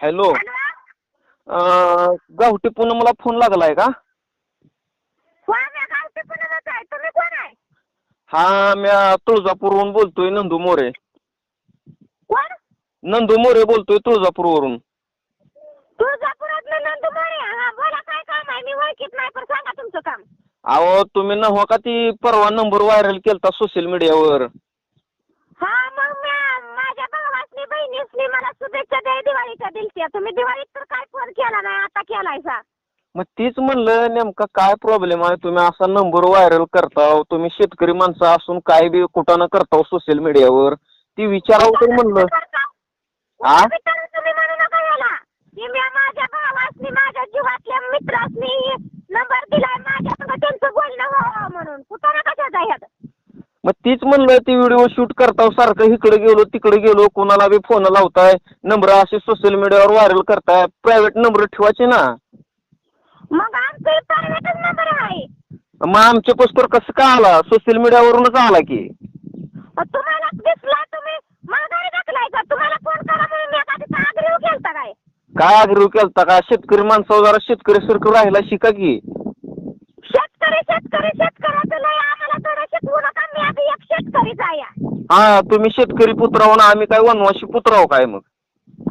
Hello. गावठी पूनमला phone लागलाय का? हा मी तुळजापूरवरून बोलतोय नंदू मोरे. नंदू मोरे बोलतोय तुळजापूरवरून. हा अहो तुम्ही नव्हा का ती परवा नंबर व्हायरल केलता सोशल मीडियावर? हा मग बहिणीसनी मला शुभेच्छा द्या दिवाळीच्या दिलच्या तुम्ही दिवाळीत तर काय फोन केला नाही आता केलाय सा मग तीच म्हणलं नेमका काय प्रॉब्लेम आहे? तुम्ही असा नंबर व्हायरल करताव तुम्ही शेतकरी माणसं असून काय बी कुठं करताव सोशल मीडियावर ती विचारावं तर म्हणलं. हा? विचारा तुम्ही म्हणू नका याला. की मी माझ्या भावासनी माझ्या जीवातल्या मित्रासनी नंबर दिलाय माझ्या त्यांचं बोलणं व्हावं म्हणून. कुठं नका ह्यात मग तीच म्हणलं ती व्हिडिओ शूट करताव सारखं इकडे गेलो तिकडे गेलो कोणाला बी फोन लावताय नंबर असे सोशल मीडियावर व्हायरल करताय प्रायव्हेट नंबर ठेवायचे ना. मग आमचं प्रायव्हेटच नंबर आहे. मग आमच्या पोस्टर कसं का आला? सोशल मीडियावरूनच आला की. मग तुम्हाला दिसला तुम्ही? माघारी टाकलाय का? तुम्हाला फोन करा म्हणून मी आता तिथं आग्रह केलता काय? काय आग्रह केलता का? शेतकरी माणसावर जरा शेतकरी सारखं राहायला शिका की. शेतकरी शेतकरी. हा तुम्ही शेतकरी पुत्राव ना आम्ही काय वनवासी पुत्राव काय मग?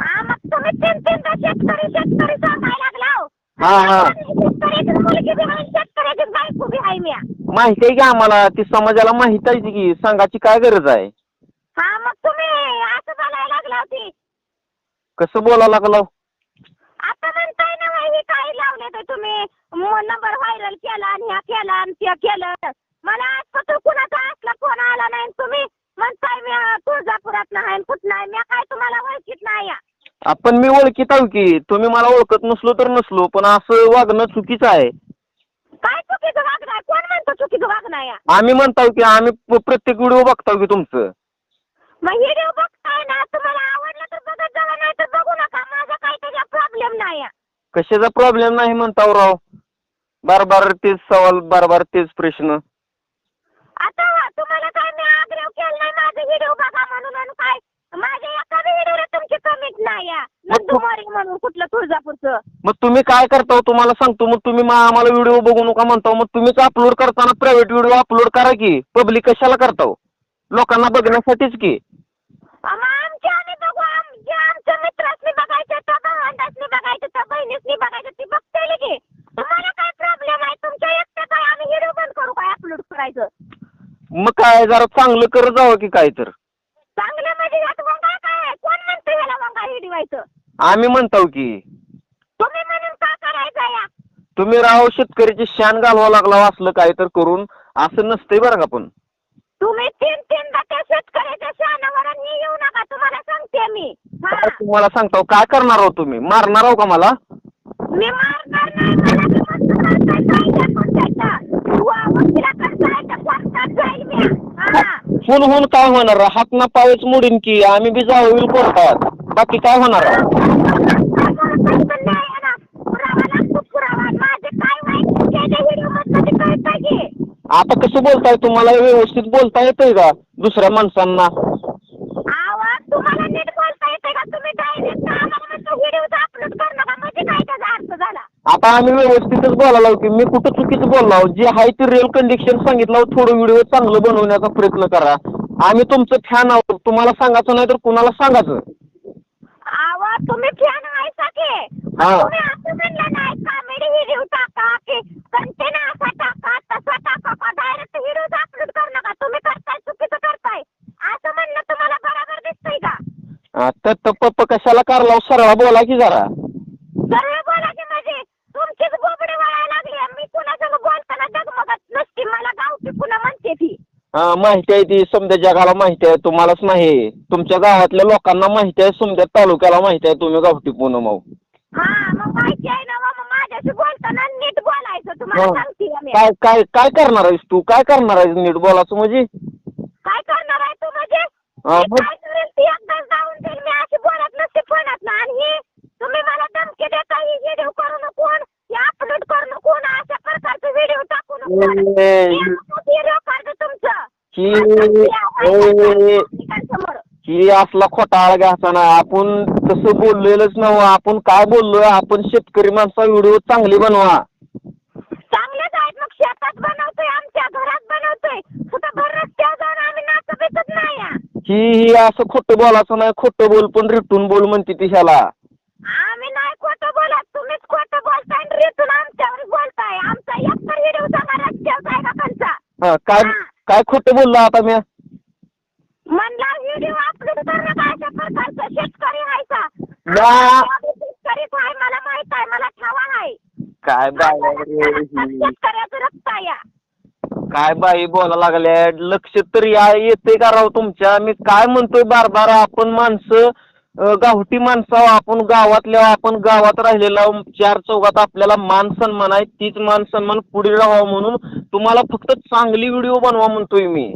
हा मग तुम्ही तीन तीनदा शेतकरी शेतकरी सांगायला लागला हो. हा, हा. शेतकऱ्याची मुलगी बी आहे शेतकऱ्याची बायको बी आहे मी माहिती आहे की आम्हाला ती समाजाला माहिती आहे की सांगायची काय गरज आहे? हा मग तुम्ही असं बोलायला लागला होती कसं बोला लागलो आता म्हणताय ना बाई, हे काय लावले तर तुम्ही? नंबर व्हायरल केला आणि ह्या केला आणि ते केलं. मला आजपासून कुणाचा असला फोन आला नाही आणि तुम्ही म्हणताय मी अं, तुळजापुरात नाही कुठं नाही मी काय तुम्हाला ओळखीत नाही. या. आपण मी ओळखीत आहो की तुम्ही मला ओळखत नसलो तर नसलो पण असं वागणं चुकीचं आहे. काय चुकीचं वागणं आहे? कोण म्हणतो चुकीचं वागणं आहे? या आम्ही म्हणताव की आम्ही प- प्रत्येक व्हिडिओ बघताव की तुमचं. मग बघताय ना तुम्हाला आवडलं तर बघत जावा नाही तर बघू नका. माझा काही त्याचा प्रॉब्लेम नाही. या. कशाचा प्रॉब्लेम नाही म्हणताव राव? बार बार तेच सवाल बार बार तेच प्रश्न. आता वा, तुम्हाला काय मी आग्रह केला नाही माझा व्हिडिओ बघा म्हणून आणि काय? माझ्या एका व्हिडिओला तुमची कमेंट नाही मोरे म्हणून कुठलं तुळजापूरचं? मग तुम्ही काय करताव? तुम्हाला सांगतो मग तुम्ही मा- आम्हाला व्हिडिओ बघू नका म्हणताव. मग तुम्हीच अपलोड करताना प्रायव्हेट व्हिडिओ अपलोड करा की पब्लिक कशाला करताव? लोकांना बघण्यासाठीच की. आमच्या आम्ही बघू आमच्या आमच्या मित्रासनी बघायचं त्या भावंडासनी बघायचं त्या बहिणीसनी बघायचं ती बघताय की तुम्हाला काय प्रॉब्लेम आहे? तुमच्या एकट्या काय आम्ही व्हिडिओ बंद करू काय अपलोड करायचं? मग काय जरा चांगलं करत जावं की काय तर? चांगलं म्हणजे यात वंगा काय? आहे? कोण म्हणतं याला वंगा हिडवायचं आम्ही म्हणताव की. तुम्ही म्हणून का करायचं या? तुम्ही राव शेतकऱ्याची शान घालवा लागला असलं काय तर करून. असं नसतंय बरं का पण. तुम्ही तीन तीनदा त्या शेतकऱ्याच्या शहाणावर आणि येऊ नका तुम्हाला सांगते मी. हा. काय तुम्हाला सांगताव काय करणार आहो तुम्ही? मारणार आहो का मला? मी मारणार नाही मला मी मस्त हुन हुन काय होणार? हात ना पायच मोडीन की आम्ही बी जाऊ होईल कोर्टात बाकी काय होणार? आता कसं बोलताय तुम्हाला? व्यवस्थित बोलता येतंय का दुसऱ्या माणसांना? म्हणजे आता आम्ही व्यवस्थितच बोलायला की मी कुठं चुकीचं बोललो जे आहे ते रिअल कंडिशन सांगितलं थोडं व्हिडिओ चांगलं बनवण्याचा प्रयत्न करा. आम्ही तुमचं फॅन आहोत. तुम्हाला सांगायचं नाही तर कुणाला सांगायचं? तुम्ही फॅन व्हायचा की. हा. तुम्ही असं म्हणलं नाही कॉमेडी व्हिडिओ टाका की. कंटेन असा टाका तसा टाका का डायरेक्ट व्हिडिओ अपलोड करू नका? तुम्ही करताय चुकीचं करताय. असं म्हणणं तुम्हाला बरोबर दिसतंय का? तर तर पप्प कशाला कारला सरळ बोला की जरा. सर्व बोला की म्हणजे तुमचीच बोबडे वळायला लागली मी कुणासंग बोलताना जगमगत नसती मला गावठी पुन्हा म्हणते ती हा माहिती आहे ती समजा जगाला माहिती आहे तुम्हालाच नाही. तुमच्या गावातल्या लोकांना माहिती आहे समजा तालुक्याला माहिती आहे तुम्ही गावठी पूनम आहो. हा मग माहिती आहे ना मग माझ्याशी बोलताना नीट बोलायचं तुम्हाला. सांगते मी? काय काय काय करणार आहेस तू? काय करणार आहेस नीट बोलायचं म्हणजे? काय करणार आहे तू म्हणजे? हा, मी मग? काय करेल ते एकदाच जाऊन जाईल मी अशी बोलत नसते फोनात ना आणि हे तुम्ही मला धमकी देता हे व्हिडिओ करू नको हे अपलोड करू नको अशा प्रकारचे व्हिडिओ टाकू नको. ए, समोर ही असला खोटा आळ घ्यायचा ना आपण तसं बोललेलंच नव्ह. आपण काय बोललोय आपण शेतकरी माणसा व्हिडिओ चांगली बनवा. चांगलेच आहेत. मग शेतात बनवतोय आमच्या घरात बनवतोय. कुठं भर रस्त्यावर जाऊन आम्ही नाचत बेतत नाही. या. ही ही असं खोटं बोलायचं नाही. खोटं बोल पण रिटून बोल म्हणते ती ह्याला. आम्ही नाही खोटं बोलत. तुम्हीच खोटं बोलताय आणि आमच्यावर बोलताय. आमचा एक तर व्हिडिओ सांगा रस्त्यावर आहे का कंचा हा काय काय खोटं बोललो आता मी म्हणला व्हिडिओ अपलोड करणं काय अशा प्रकारचं शेतकरी आहे का या. शेतकरीच आहे मला माहीत आहे मला ठावा आहे काय बाई रे ही. शेतकऱ्याचं रक्त आहे या. काय बाई बोला लागल्या लक्ष तर या येते का राव तुमच्या मी काय म्हणतोय बार बार आपण माणसं गावठी माणसं आहो. आपण गावातल्या. आपण गावात राहिलेलो. चार चौघात आपल्याला मान सन्मान आहे तीच मान सन्मान पुढे राहावं म्हणून तुम्हाला फक्त चांगली व्हिडिओ बनवा म्हणतोय मी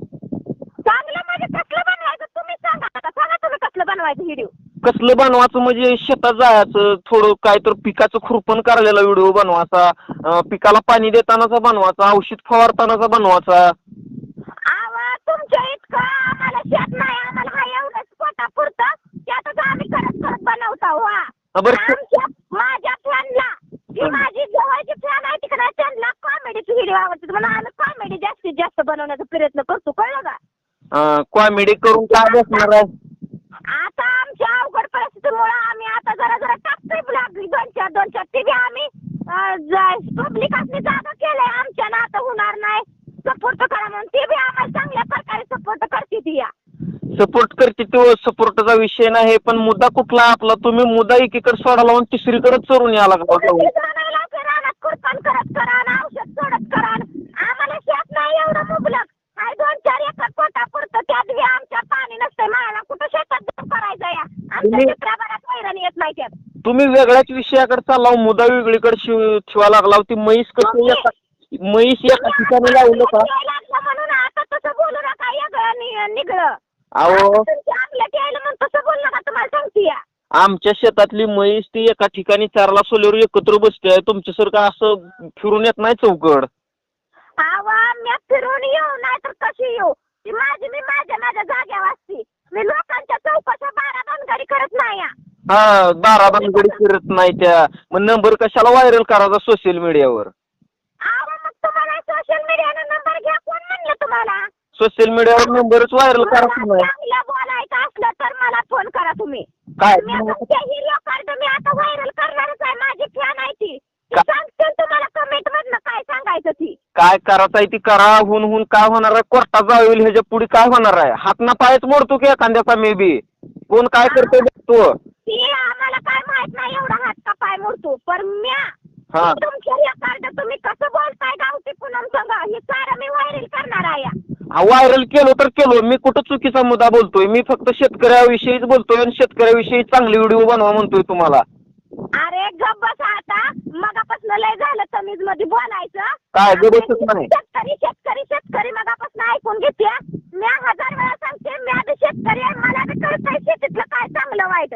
चांगलं म्हणजे कसलं बनवायचं तुम्ही सांगा आता सांगा तुम्ही कसलं बनवायचं व्हिडिओ कसलं बनवायचं म्हणजे शेतात जायचं थोडं काय तर पिकाचं खुरपण करायला व्हिडिओ बनवायचा पिकाला पाणी देतानाचा बनवायचा औषध फवारतानाचा बनवायचा आवा तुमच्या इतकं आम्हाला शेत नाही आम्हाला हा एवढंच पोटा आम्ही करत करत बनवतो वा. हा, बरं. आमच्या माझ्या फॅनला जी माझी जवळची फॅन आहे तिकडे त्यांना कॉमेडीची व्हिडिओ आवडते. म्हणून आम्ही कॉमेडी जास्तीत जास्त बनवण्याचा प्रयत्न करतो कळलं का? कॉमेडी करून काय बसणार आहे? आता आमच्या अवघड परिस्थितीमुळे आम्ही आता जरा जरा टाकतोय ब्लॉग दोन चार दोन चार ते बी आम्ही पब्लिक असली जागा केलंय. आमच्या ना आता होणार नाही. सपोर्ट करा म्हणून ते बी आम्हाला चांगल्या प्रकारे सपोर्ट करते ती या. सपोर्ट करते तो सपोर्टचा विषय नाही पण मुद्दा कुठला आपला तुम्ही मुद्दा एकीकडे सोडा लावून तिसरीकडे चोरून यायला लागला रानाला ते रानात कुरपण करत औषध सोडत आम्हाला शेत नाही एवढं मुबलक दोन चार एकर त्यात बी आमच्या पाणी नसतंय मला कुठं शेतात जाऊन करायचं या आमच्या तुम्ही- चित्राभरात वैरण येत नाही त्यात तुम्ही वेगळ्याच विषयाकडे चालला मुद्दा वेगळीकडे शिव ठेवा लागला ती म्हैस कसं एका म्हैस एका ठिकाणी लावलं का म्हणून आता तसं बोलू नका नि- निघलं अहो. आमच्या शेतातली म्हैस ती एका ठिकाणी चारला सोल्यावर एकत्र बसते तुमच्यासारखं असं फिरून येत नाही चौकड. फिरून येऊ नाही तर कशी येऊ? ती माझी मी माझ्या माझ्या जाग्यावर असती. मी लोकांच्या चौकाच्या बारा भानगडी करत नाही. हा बारा बांगडी फिरत नाही त्या. मग नंबर कशाला व्हायरल करायचा सोशल मीडियावर आवा मग तुम्हाला सोशल मीडियानं नंबर घ्या कोण म्हणलं तुम्हाला सोशल मीडियावर नंबरच व्हायरल मला नाही चांगलं बोलायचं असलं तर मला फोन करा तुम्ही. काय? मी तुमच्या हिरो कार्ड मी आता व्हायरल करणारच आहे. माझी फॅन आहे ती. ती का- सांगते तुम्हाला कमेंट मधनं काय सांगायचं ती. काय करायचं आहे ती? करा. हुन हुन काय होणार आहे? कोर्टात जाईल ह्याच्या पुढे काय होणार आहे? हात ना पायच मोडतो की एखाद्याचा मे बी कोण काय करतोय बघतो. ती आम्हाला काय माहीत नाही एवढा हात का पाय मोडतो. पण म्या हा. तुमच्या या कार्ड तुम्ही कसं बोलताय गावठी पूनम संघ? हे सारं मी व्हायरल करणार आहे. व्हायरल केलो तर केलो. मी कुठं चुकीचा मुद्दा बोलतोय? मी फक्त शेतकऱ्याविषयीच बोलतोय आणि शेतकऱ्याविषयी चांगली व्हिडिओ बनवा म्हणतोय तुम्हाला. अरे गप बस आता. मगापासून लय झालं तमीजमध्ये बोलायचं. काय गप बसत नाही. शेतकरी शेतकरी शेतकरी मगापासून ऐकून घेते मी हजार वेळा सांगते मी आधी शेतकरी आहे. मला बी कळतंय शेतीतलं काय चांगलं वाईट.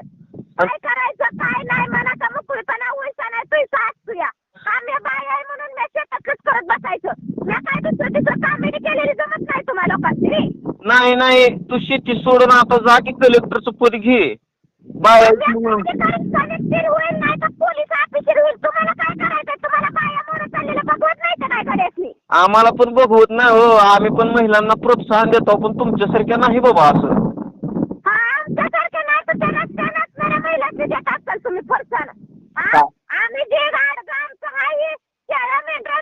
काय करायचं काय नाही. मनाचा मुकुळपणा उलसा नाही पैसा असतो या आम्ही बाय आहे म्हणून मी शेतातच करत बसायचं. मी काय दुसरं तिसरं कामेडी केलेली जमत नाही तुम्हाला लोकांची नाही नाही तू शेती सोडून आता जा की कलेक्टरचं पद घे. बाय होईल नाही तर पोलीस ऑफिसर होईल. तुम्हाला काय करायचं तुम्हाला बाया मोर चाललेलं बघवत नाही तर काय करायचं आम्हाला पण बघवत नाही हो. आम्ही पण महिलांना प्रोत्साहन देतो पण तुमच्यासारख्या नाही बाबा असं. हा आमच्यासारखे नाही तर त्या रस्त्याने असणाऱ्या महिलांचे देत असाल तुम्ही हा काय? आम्ही जे गाड आमचं आहे त्याला मेंढरा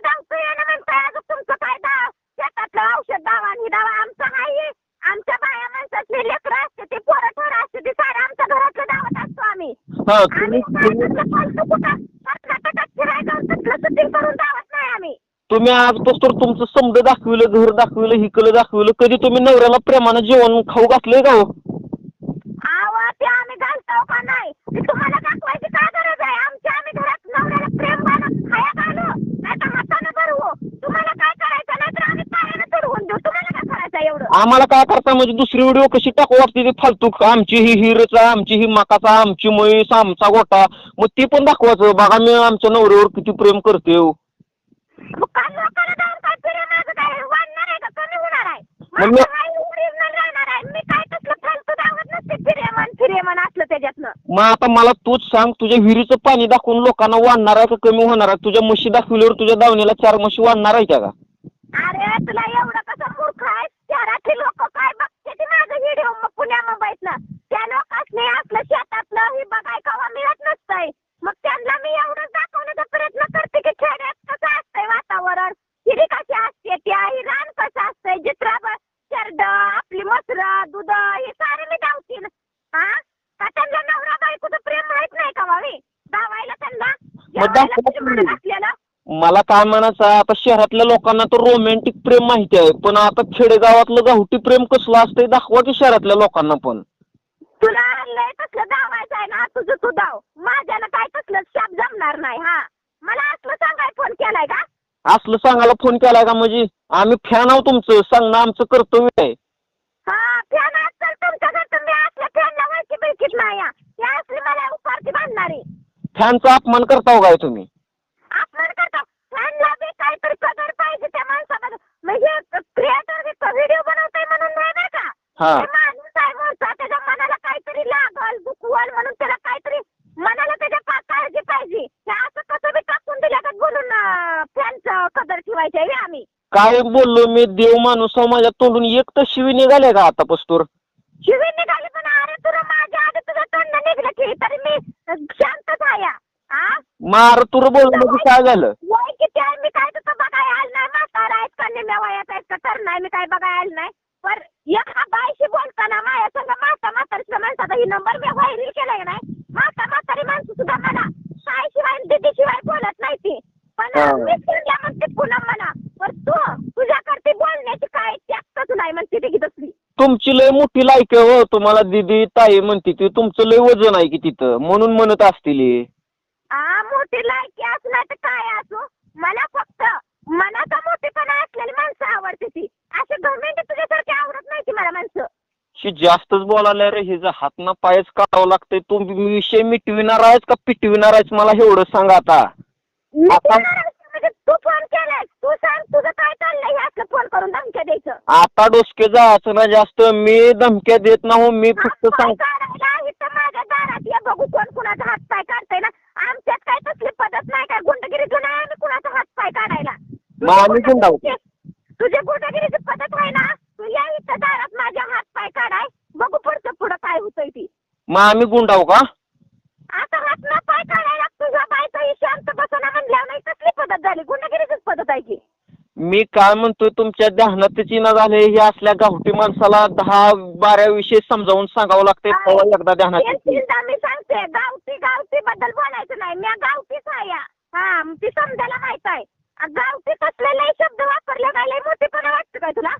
तुमचं काय दाव शेतातलं औषध दावा आणि दावा आमचं आहे आमच्या बाया माणसातले लेकरं असते ते पोरं ठोरं असते ते सारं आमच्या घरातलं दावत असतो आम्ही हा आम्ही तुम्ही तुम्ही बाहेरचं फालतू कुठं कर्नाटकात फिरायला जाऊन तसलं शूटिंग करून दावत तुम्ही आजपासून तुमचं समज दाखविलं घर दाखविलं हिकलं दाखविलं कधी तुम्ही नवऱ्याला प्रेमानं जेवण खाऊ घातलंय का हो आवा ते आम्ही घालतो का नाही ते तुम्हाला दाखवायची काय गरज आहे आमच्या आम्ही घरात नवऱ्याला प्रेम घालून खाया घालू नाही तर हातानं भरवू तुम्हाला काय करायचं नाही तर आम्ही पायानं चढवून देऊ तुम्हाला काय करायचं एवढं आम्हाला काय करता म्हणजे दुसरी व्हिडिओ कशी टाकू वाटते ती फालतू आमची ही हिरचा आमची ही मकाचा आमची म्हैस आमचा गोटा मग ती पण दाखवायचं. बघा मी आमच्या नवऱ्यावर किती प्रेम करते हो. मग काय लोकांना जाऊन काय प्रेम माझं काय? वाढणार आहे का? कमी होणार आहे. मग माझं मी- काय original राहणार आहे. मी काय तसलं फालतू दावत नसते. फिरेमन फिरेमन असलं त्याच्यातनं. मग आता मला तूच सांग तुझ्या विहिरीचं पाणी दाखवून लोकांना वाढणार आहे का कमी होणार आहे? तुझ्या म्हशी दाखविल्यावर तुझ्या दावणीला चार म्हशी वाढणार आहे का? अरे तुला एवढं कसं मूर्ख आहे शहरातले लोक काय बघते ते माझं व्हिडिओ मग पुण्या मुंबईतनं त्या लोकांनी आपलं शेतातलं हे बघाय कवा मिळत नसतंय. मग त्यांना मी एवढं दाखवण्याचा प्रयत्न करते की खेड्यात कसं असतंय वातावरण. हिरी कशी असते ती आई रान कसं असतंय जित्रा शरड आपली मसर दूध हे सारे मी धावतील हा का त्यांना नवरा बायकोचं प्रेम माहीत नाही का भावी? धावायला त्यांना? मला काय म्हणायचं आता शहरातल्या लोकांना तर रोमॅन्टिक प्रेम माहिती आहे. पण आता खेडेगावातलं गावठी प्रेम कसलं असतंय दाखवा की शहरातल्या लोकांना पण. तुला लय तसलं धावायचं आहे ना तुझं तू धाव माझ्यानं काय तसलं शाप जमणार नाही हा. मला असलं सांगाय फोन केलाय का? असलं सांगायला फोन केलाय का म्हणजे? आम्ही फॅन आहोत तुमचं. सांगणं आमचं कर्तव्य आहे. हा फॅन असेल तुमच्या घरचं. मी असल्या फॅनला वळखी नाही हा. ही असली मला उपारती बांधणारी. फॅनचा अपमान करताव काय तुम्ही? अपमान करता. फॅनला बी काहीतरी पगार पाहिजे त्या माणसाला क्रिएटर व्हिडिओ बनवतोय म्हणून नाही बरं का? हा. ते माणूस आहे म्हणता त्याच्या मनाला काहीतरी लागल दुखवाल म्हणून त्याला काहीतरी मनाला त्याच्या का- काळजी पाहिजे. हे असं कसं बी टाकून दिल्या बोलून फॅनचं कदर ठेवायची आम्ही. काय बोललो मी? देव माणूस आहो, माझ्या तोंडून एक तर शिवी निघाले का आता पस्तूर? शिवी निघाली पण अरे तुला माझ्या आधी तुझं तोंड निघलं की तरी मी आहे हा मार तुर बोललो की काय झालं? म्हातारा आहेत का निम्या वयात आहेत का? तर नाही मी काय बघायला नाही. पण एका बाईशी बोलताना माझ्या संग माता म्हातारीच्या माणसाचा ही नंबर मी व्हायरल केलाय नाही? माता म्हातारी माणसं सुद्धा मला काय शिवाय दिदी शिवाय बोलत नाही ती. पण हा. मी म्हणते पुन्हा म्हणा. पण तू तुझ्याकडे बोलण्याची काय त्यागतच नाही म्हणते ती दुसरी. तुमची लय मोठी लायक हो. तुम्हाला दिदी ताई म्हणते ती तुमचं लय वजन आहे की तिथं? म्हणून म्हणत असतील हे. हा मोठी लायकी असू नाही तर काय असो? मला फक्त मनाचा मोठेपणा असलेली माणसं आवडते ती. असे गव्हर्नमेंट तुझ्यासारखे आवडत नाही ती मला माणसं. शी जास्तच बोलायला रे हे हात ना पायच काढावं लागतंय तू विषय मिटविणार आहेस का पिटविणार आहेस मला एवढं सांग आता. मी आता- तुला म्हणजे तू फोन केलाय तू सांग तुझं काय चाललंय? हे असं फोन करून धमक्या द्यायचं. आता डोसके जायचं ना जास्त. मी धमक्या देत ना हो मी फक्त हात पाय सांग काढायला इथं माझ्या दारात ये. बघू कोण कुणाचा हात पाय काढतंय ना. आमच्यात काय तसली पद्धत नाही काय? गुंडगिरीचं नाही आम्ही कुणाचा हात पाय काढायला? मग आम्ही गुंडावू. तुझी गुंडगिरीची पद्धत आहे ना? तू या इथं दारात माझ्या हात पाय काढाय. बघू पुढचं पुढं काय होतंय ती. मग आम्ही गुंडाव का? आता हात ना पाय काढायला तुझ्या बायचा ही शांत बसना म्हणल्यावर नाही तसली पद्धत झाली? गुंडगिरीचीच पद्धत आहे की. मी काय म्हणतोय तुमच्या ध्यानातच ना झाले हे असल्या गावठी माणसाला दहा बारा विषय समजावून सांगावं लागतंय. तेव्हा एकदा ध्यानात येते. मी सांगते गावठी गावठी बद्दल बोलायचं नाही. मी गावठीच आहे. हा ती समजायला माहीत आहे. गावठी कसले लय शब्द वापरले काय लय मोठेपणा वाटतं काय तुला?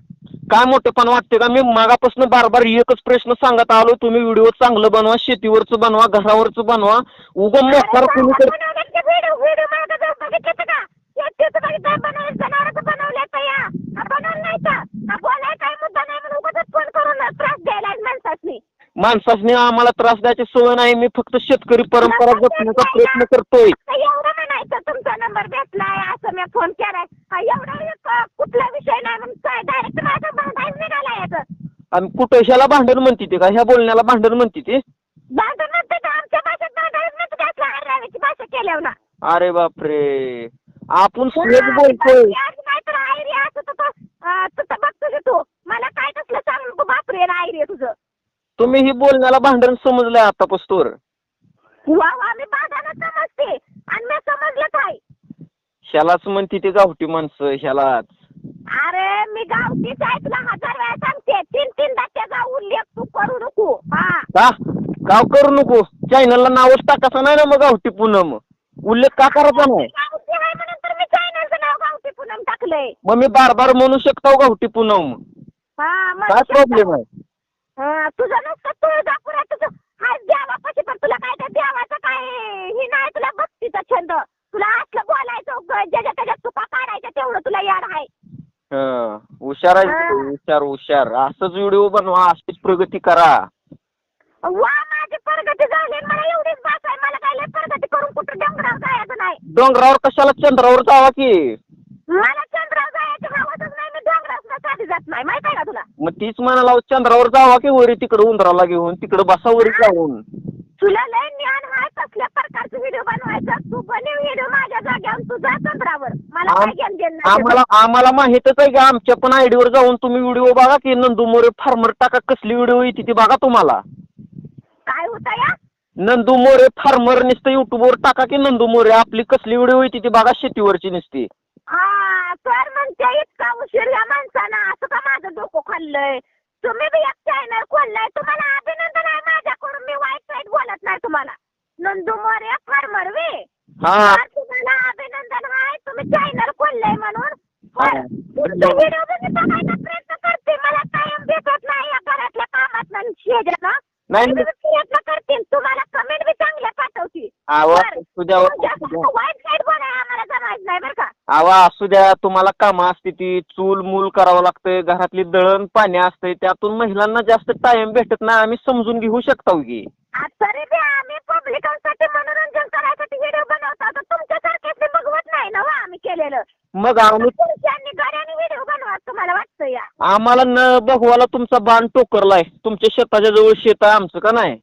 काय मोठेपण वाटते का? मी मागापासून बार बार एकच प्रश्न सांगत आलो. तुम्ही व्हिडिओ चांगलं बनवा शेतीवरचं बनवा घरावरचं बनवा. उगम मोकार तुम्ही तर बनवलं बनवलं नाही तर बोलाय काय मुद्दा नाही म्हणून उगाच फोन करून त्रास द्यायला माणसाची माणसाने आम्हाला त्रास द्यायची सवय नाही मी फक्त शेतकरी परंपरा जपण्याचा प्रयत्न करतोय. एवढं म्हणायचं तुमचा नंबर भेटलाय असं मी फोन केलाय. एवढा कुठला विषय नाही डायरेक्ट माझा भांडायला निघाला याचं आणि ह्याला भांडण म्हणते ते का? ह्या बोलण्याला भांडण म्हणते ते? भांडण म्हणते का? आमच्या भाषेत भाषा केल्यावर. ना अरे बापरे! आपण सहज बोलतोय. नाही तर आयरी असं तर तो, मला काय सांग? नको बापरे आयरी तुझं. तुम्ही ही बोलण्याला भांडण समजलंय आता पस्तोर वा वा मी भांडणच समजते. आणि मी ह्यालाच म्हणते ते गावठी माणसं ह्यालाच. अरे मी गावठीच आहे तुला हजार वेळा सांगते. तीन तीनदा त्याचा उल्लेख तू करू नको. हा. का? गाव करू नको? चॅनलला नावच टाकायचं नाही ना मग गावठी पूनम. उल्लेख का करायचा नाही? गावठी आहे म्हणून तर मी चॅनलचं नाव गावठी पूनम टाकलंय. मग मी बार बार म्हणू शकतो गावठी पूनम. हा मग काय प्रॉब्लेम आहे? हा, तुझं नुसतं तुळजापुरात तुझं हात देवापाशी पण तुला काय त्या देवाचं काय हे नाही तुला भक्तीचा छंद. तुला असलं बोलायचं ग- ज्याच्या त्याच्या चुका काढायच्या तेवढं तुला याड आहे. हं, हुशार आहे. तू, हुशार हुशार. असंच व्हिडिओ बनवा अशीच प्रगती करा. वा माझी प्रगती झाली आणि मला एवढीच बास आहे मला काय लय प्रगती करून कुठं डोंगरावर जायचं नाही. डोंगरावर कशाला चंद्रावर जावा की मला चंद्रावर जायचं हवतच नाही मी डोंगरावर साठी जात नाही माहीत आहे का तुला मग तीच म्हणाला चंद्रावर जावा की वरी तिकडे उंदराला घेऊन तिकडे बसा वरी जाऊन. तुला लय ज्ञान आहे कसल्या प्रकारचे व्हिडिओ बनवायचा. तू बनव व्हिडिओ माझ्या जाग्यावर तू जा चंद्रावर. मला काय आम- घेणं देणं नाही. आम्हाला आम्हाला माहितच आहे की आमच्या पण आयडीवर जाऊन तुम्ही व्हिडिओ बघा की नंदू मोरे फार्मर टाका कसली व्हिडिओ येते ती बघा तुम्हाला. काय होतं या? नंदू मोरे फार्मर नुसतं युट्यूबवर टाका की नंदू मोरे आपली कसली व्हिडिओ येते ती बघा शेतीवरची नुसती. हा तर म्हणते इतका उशीर या माणसानं. असं का माझं डोकं खाल्लंय? तुम्ही बी एक चॅनल खोललाय. तुम्हाला अभिनंदन आहे माझ्याकडून. मी वाईट साईड बोलत नाही तुम्हाला. नंदू मोरे फार्मर वे. हा. तर तुम्हाला अभिनंदन आहे. तुम्ही चॅनल खोललंय म्हणून. हा. तुमचे व्हिडिओ बघायचा प्रयत्न करते. मला टाइम भेटत नाही या घरातल्या कामात शेजारनं. नाही मी प्रयत्न करते तुम्हाला कमेंट बी चांगल्या पाठवते आवा बरं. तुझ्या तुमच्या वाईट साईड बोलाय आम्हाला जमायचं नाही बरं का आवा असू द्या तुम्हाला कामं असते ती चूल मूल करावं लागतंय घरातली दळण पाणी असतंय त्यातून महिलांना जास्त टाइम भेटत नाही आम्ही समजून घेऊ शकतो की. आज तरी बी आम्ही पब्लिकांसाठी मनोरंजन करायसाठी व्हिडिओ बनवतो. आता तुमच्यासारखे ते बघवत नाही ना हो आम्ही केलेलं. मग आम्ही पुरुषांनी गाड्याने व्हिडिओ बनवा तुम्हाला वाटतं या? आम्हाला न बघवाला तुमचा बाण टोकरलाय. तुमच्या शेताच्या जवळ शेत आहे आमचं का नाही?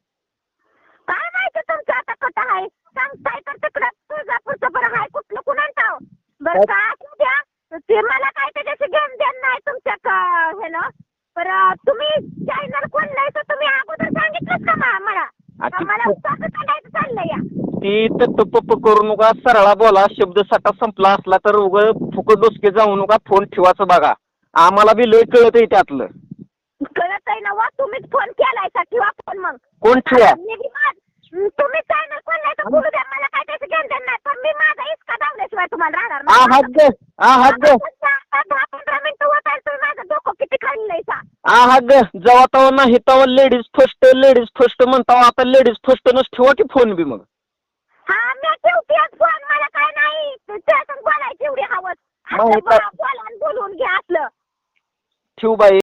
काय माहिती तुमचं आता कुठं आहे? सांगताय तर तिकडं तुळजापूरचं बरं आहे कुठलं कुणाचं? बरं का असू द्या. ते मला काय त्याच्याशी घेऊन देण नाही तुमच्या क- हे ना. बरं तुम्ही चॅनल कोणलाय तर तुम्ही अगोदर सांगितलंच का मा- मला? आ, ती- मला कसं काढायचं चाललंय या? ती तत्त पप्प करू नका सरळा बोला शब्द साठा संपला असला तर उग फुकट डोसके जाऊ नका फोन ठेवायचं बघा. आम्हाला बी लय कळत आहे त्यातलं. कळत आहे ना वा तुम्हीच फोन केलाय का किंवा फोन मग. कोण ठेवा? मी बी मा- तुम्ही चॅनल कोणलाय तर बोलू द्या मला काय त्याचं घेऊन देण नाही. पण मी माझा तुम्हाला राहणार आ नाही. हात ग आ हात ग आता दहा पंधरा मिनिटं होत आहे तुम्ही माझं डोकं किती खाल्लंय सा आ हात ग जेव्हा तेव्हा नाही तेव्हा लेडीज फर्स्ट लेडीज फर्स्ट म्हणता आता लेडीज फर्स्ट नच ठेवा की फोन बी मग. हा मी ठेवते आज फोन मला काय नाही. तुझ्या बोलायची एवढी हवस. मग असलं आता- बोला बोला आणि घ्या असलं. ठेवू बाई.